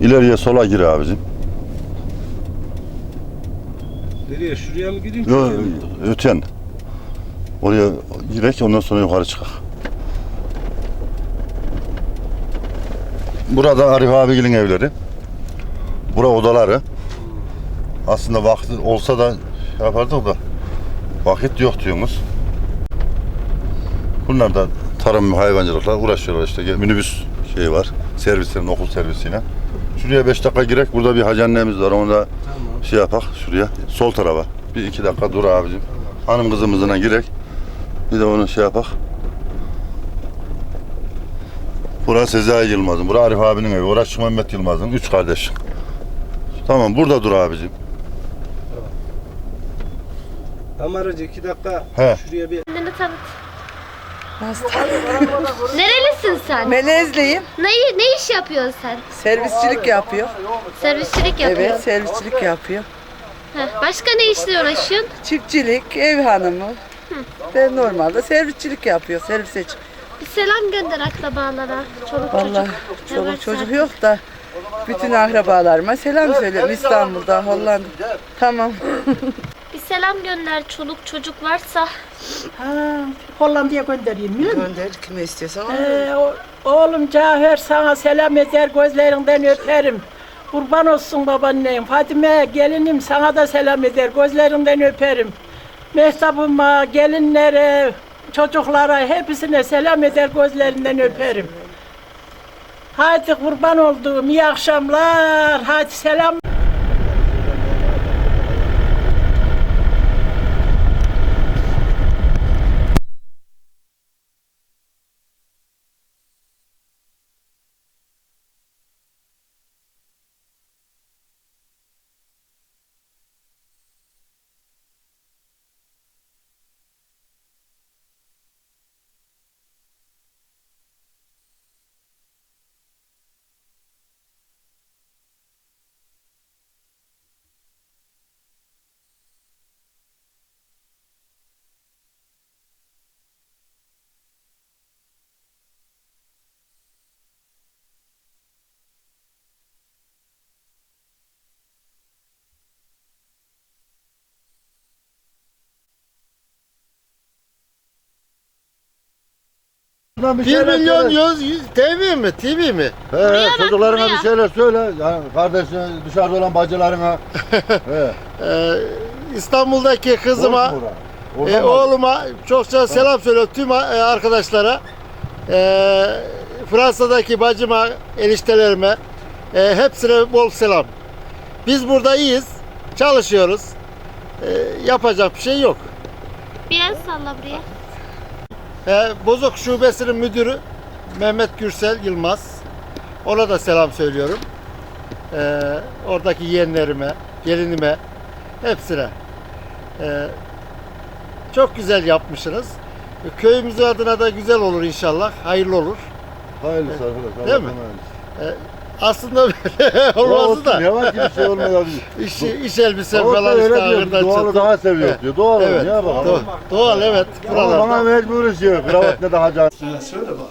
İleriye sola gir abicim. Nereye? Şuraya mı gideyim? Yo, şuraya mı? öten. Oraya girek ondan sonra yukarı çıkak. Burada Arif abigilin evleri. Bura odaları. Aslında vakti olsa da şey yapardık da vakit yok diyorsunuz. Bunlar da tarım hayvancılıkla uğraşıyorlar işte. Minibüs şeyi var. Servislerin okul servisine. Şuraya 5 dakika girek. Burada bir hacı annemiz var. Onu da Tamam. şey yapak şuraya. Sol tarafa. Bir iki dakika dur abicim. Hanım kızımızına girek. Bir de onu şey yapak. Burası Sezai Yılmaz'ın. Burası Arif abinin evi. Orası Mehmet Yılmaz'ın. Üç kardeş. Tamam burada dur abicim. Amaracı iki dakika He. şuraya bir Kendini tanıt. Nerelisin sen? Melezliyim. Ne, ne iş yapıyorsun sen? Servisçilik yapıyor. Servisçilik yapıyorsun. Evet, servisçilik yapıyor. Heh, Başka ne işle uğraşıyorsun? Çiftçilik, ev hanımı. Ben normalde servisçilik yapıyor, servise çık. Bir selam gönder akrabalara. Çoluk Vallahi çocuk. çoluk Evet, çocuk yok da bütün akrabalarıma selam söylüyorum İstanbul'da, Hollanda. Tamam. Selam gönder çoluk çocuk varsa. Ha, Hollanda'ya göndereyim musun? Gönder kime istiyorsan. Ee, o- oğlum Cafer sana selam eder gözlerinden öperim. Kurban olsun babaannem. Fatime gelinim sana da selam eder gözlerinden öperim. Mehtapıma, gelinlere, çocuklara hepsine selam eder gözlerinden öperim. Hadi kurban olduğum iyi akşamlar. Hadi selam. Bir milyon yüz, yüz TV mi? TV mi? He, Buraya bak, çocuklarına buraya. bir şeyler söyle. Yani kardeşine, dışarıda olan bacılarına. He. Ee, İstanbul'daki kızıma, Korkma e, oğluma çokça selam söyle tüm e, arkadaşlara. Ee, Fransa'daki bacıma, eniştelerime e, hepsine bol selam. Biz burada iyiyiz, çalışıyoruz. Ee, yapacak bir şey yok. Bir el salla buraya. Ee, Bozok Şubesi'nin müdürü Mehmet Gürsel Yılmaz. Ona da selam söylüyorum. Ee, oradaki yeğenlerime, gelinime, hepsine. Ee, çok güzel yapmışsınız. Köyümüz adına da güzel olur inşallah. Hayırlı olur. Hayırlısı arkadaş. Değil mi? Hayırlısı. Aslında böyle Ya olmazdı olsun, da. Yavaş bir şey olmuyor. İş, iş elbise da falan işte ağırdan Doğalı çıktı. daha seviyor diyor. Doğal Evet. ya bak. Doğal, doğal evet. Ama bana Buralarda. mecbur şey. Kravat ne daha can. Sen söyle bak.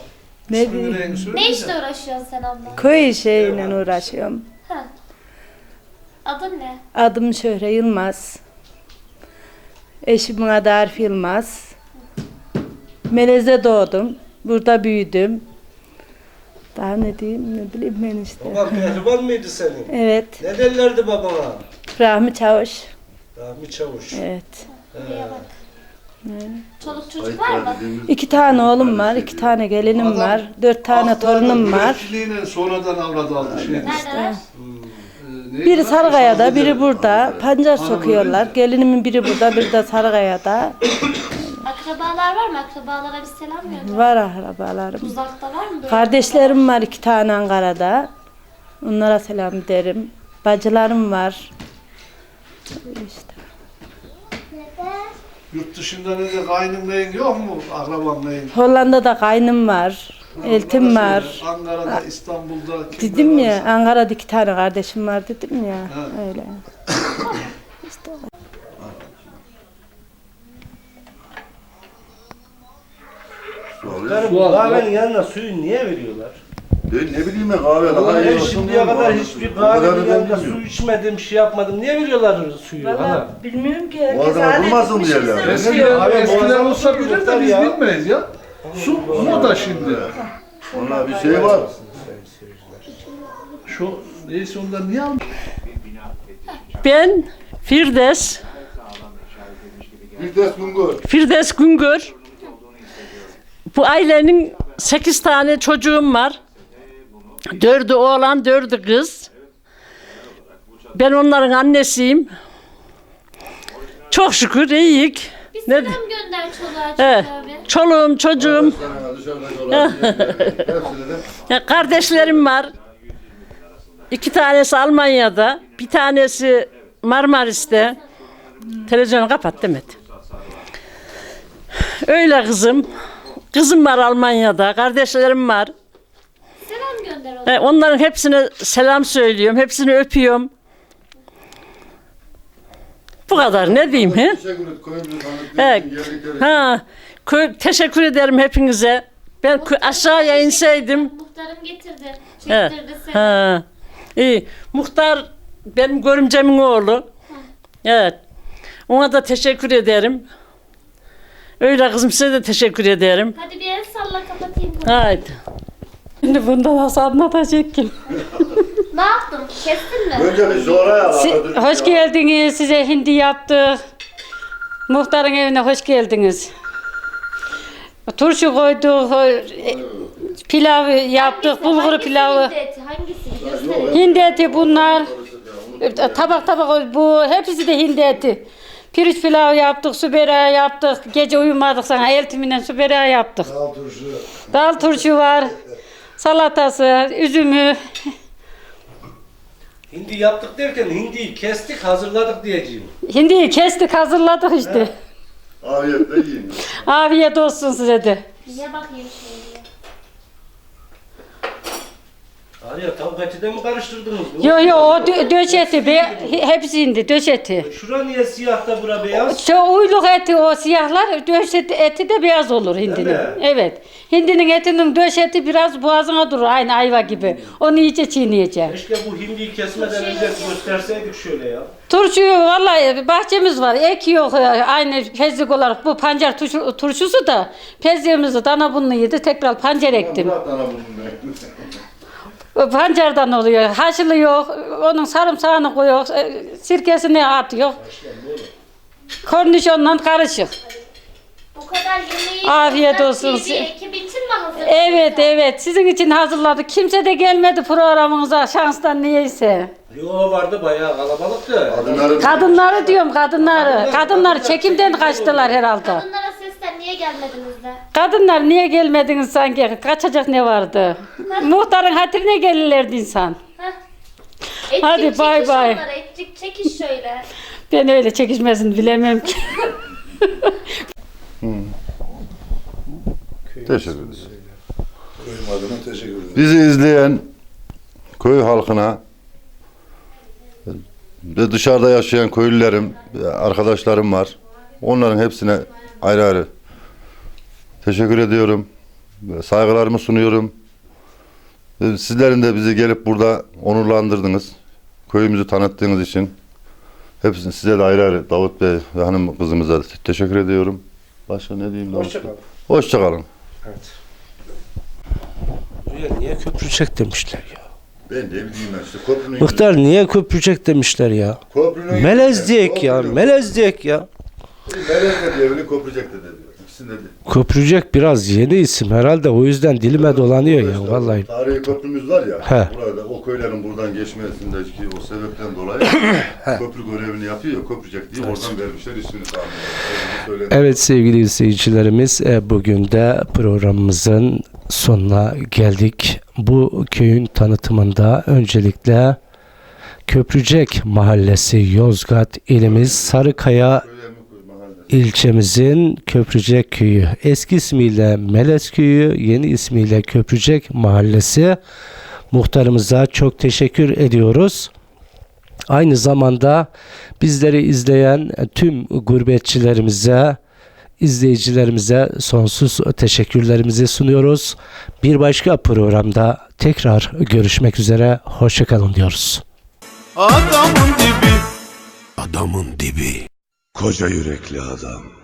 Ne diyeyim? Ne işle uğraşıyorsun sen abla? Köy işiyle uğraşıyorum. Adın ne? Adım Şöhre Yılmaz. Eşimin adı Arif Yılmaz. Melez'de doğdum. Burada büyüdüm. Daha ne diyeyim ne bileyim ben işte. Baban pehlivan mıydı senin? Evet. Ne derlerdi babana? Rahmi Çavuş. Rahmi Çavuş. Evet. Buraya bak. Çoluk çocuk var mı? İki tane oğlum var, iki tane gelinim var, dört tane torunum var. Üretçiliğine sonradan avrat aldı şey. Neredeler? Biri Sarıkaya'da, biri burada. Pancar sokuyorlar. Gelinimin biri burada, biri de Sarıkaya'da. Akrabalar var mı? Akrabalara bir selam gönder. Var akrabalarım. Uzakta var mı böyle? Kardeşlerim var iki tane Ankara'da. Onlara selam ederim. Bacılarım var. İşte. Yurt dışında ne de kaynım neyin yok mu? Akraban neyin? Hollanda'da kaynım var. Eltim var. Ankara'da, İstanbul'da. kimler Dedim ya varsa. Ankara'da iki tane kardeşim var dedim ya. Öyle. Karım bu kahvenin yanına suyu niye veriyorlar? Ben ne bileyim ben kahve daha iyi ben olsun şimdiye diye kadar hiçbir O da kahvenin yanında bilmiyorum. su içmedim, şey yapmadım. Niye veriyorlar suyu? Ana. Valla bilmiyorum ki. Bu adama durmasın diyorlar. Eskiden, Abi, eskiden muazzam olsa bir bilir de biz ya. bilmeyiz ya. Su moda şimdi. Ona bir şey var. Şu neyse ondan niye almış? Ben Firdevs, Bir ders Güngör. Firdevs Güngör. Bu ailenin 8 tane çocuğum var. Dördü oğlan, dördü kız. Ben onların annesiyim. Çok şükür iyiyik. Bir Ne- selam gönder çoluğa Evet. çocuğa abi. Çoluğum, çocuğum, ya kardeşlerim var. İki tanesi Almanya'da, bir tanesi Marmaris'te. Televizyonu kapat Demet. Öyle kızım. Kızım var Almanya'da, kardeşlerim var. Selam gönder ona. E, onların hepsine selam söylüyorum, hepsini öpüyorum. Bu kadar ne diyeyim he? Teşekkür et. Tanıttığın Evet. Ha, kö- teşekkür ederim hepinize. Ben kö- aşağıya inseydim. Muhtarım getirdi. Çektirdi seni. Ha. İyi. Muhtar benim görümcemin oğlu. Evet. Ona da teşekkür ederim. Öyle kızım size de teşekkür ederim. Hadi bir el salla kapatayım. bunu. Haydi. Şimdi bunda nasıl anlatacak ki? Ne yaptın? Kestin mi? Önce bir zoraya Si- bak. hoş geldiniz. Size hindi yaptık. Muhtarın evine hoş geldiniz. Turşu koyduk, e, pilav yaptık, Hangisi? bulgur Hangisi pilavı. hindi eti? Hangisini? Gösterin. Hindi eti bunlar. E, Tabak tabak bu hepsi de hindi eti. Pirinç pilavı yaptık, su böreği yaptık. Gece uyumadık sana eltiminden su böreği yaptık. Dal turşu. Dal turşu var. Salatası, üzümü. Hindi yaptık derken hindiyi kestik, hazırladık diyeceğim. Hindiyi kestik, hazırladık işte. Afiyetle yiyin. Afiyet olsun size de. Niye bakayım şimdi? Araya tavuk eti de mi karıştırdınız? Yo yo o dö- döş eti be, he- hepsi indi döş eti. Şura niye siyah da bura beyaz? Şu uyluk eti o siyahlar döş eti, eti de beyaz olur hindinin. Mi? Evet. Hindinin etinin döş eti biraz boğazına durur aynı ayva gibi. Onu iyice çiğneyeceksin. Keşke bu hindiyi kesmeden önce gösterseydik şöyle ya. Turşuyu vallahi bahçemiz var. Ek yok e, aynı pezlik olarak. Bu pancar turşu, turşusu da pezliğimizi dana bununu yedi tekrar pancar ektim. Murat ana bunun be. Pancardan oluyor. Haşılı yok. Onun sarımsağını koyuyor. e, Sirkesini atıyor. Kornişonla karışık. Bu kadar yemeği Afiyet olsun. TV ekip için mi hazırladın? Evet evet sizin için hazırladık. Kimse de gelmedi programınıza şanstan niyeyse. Yo vardı bayağı kalabalıktı. Kadınların Kadınları diyorum kadınları. Kadınlar çekimden kaçtılar herhalde. Kadınlara seslen niye gelmediniz de? Kadınlar niye gelmediniz sanki? Kaçacak ne vardı? Muhtarın hatırına gelirlerdi insan. Etçik Hadi, çekiş bay bay. onlara, Etçik çekiş şöyle. Ben öyle çekişmesini bilemem ki. teşekkür ederiz. Köyüm adına teşekkür ederim. Bizi izleyen köy halkına ve dışarıda yaşayan köylülerim, arkadaşlarım var. Onların hepsine ayrı ayrı teşekkür ediyorum. Saygılarımı sunuyorum. Ve Sizlerin de bizi gelip burada onurlandırdınız. Köyümüzü tanıttığınız için. Hepsine size de ayrı ayrı Davut Bey ve hanım kızımıza da teşekkür ediyorum. Başka ne diyeyim? Davut? Hoşçakalın. Hoşçakalın. Evet. Buraya niye köprücek demişler ya? Ben de ben işte köprünün Muhtar niye köprücek demişler ya? Köprünün Melez diyek ya, melez diyek ya. Melez de diyor, biri köprücek de diyor. De. Köprücek biraz yeni isim herhalde o yüzden dilime dolanıyor ya vallahi. Tarihi köprümüz var ya. He. Burada o köylerin buradan geçmesindeki o sebepten dolayı köprü görevini yapıyor ya köprücek diye oradan vermişler ismini tahmin. Evet sevgili izleyicilerimiz e, bugün de programımızın sonuna geldik. Bu köyün tanıtımında öncelikle Köprücek Mahallesi Yozgat ilimiz Sarıkaya ilçemizin Köprücek Köyü. Eski ismiyle Melez Köyü, yeni ismiyle Köprücek Mahallesi. Muhtarımıza çok teşekkür ediyoruz. Aynı zamanda bizleri izleyen tüm gurbetçilerimize izleyicilerimize sonsuz teşekkürlerimizi sunuyoruz. Bir başka programda tekrar görüşmek üzere. Hoşçakalın diyoruz. Adamın dibi Adamın dibi Koca yürekli adam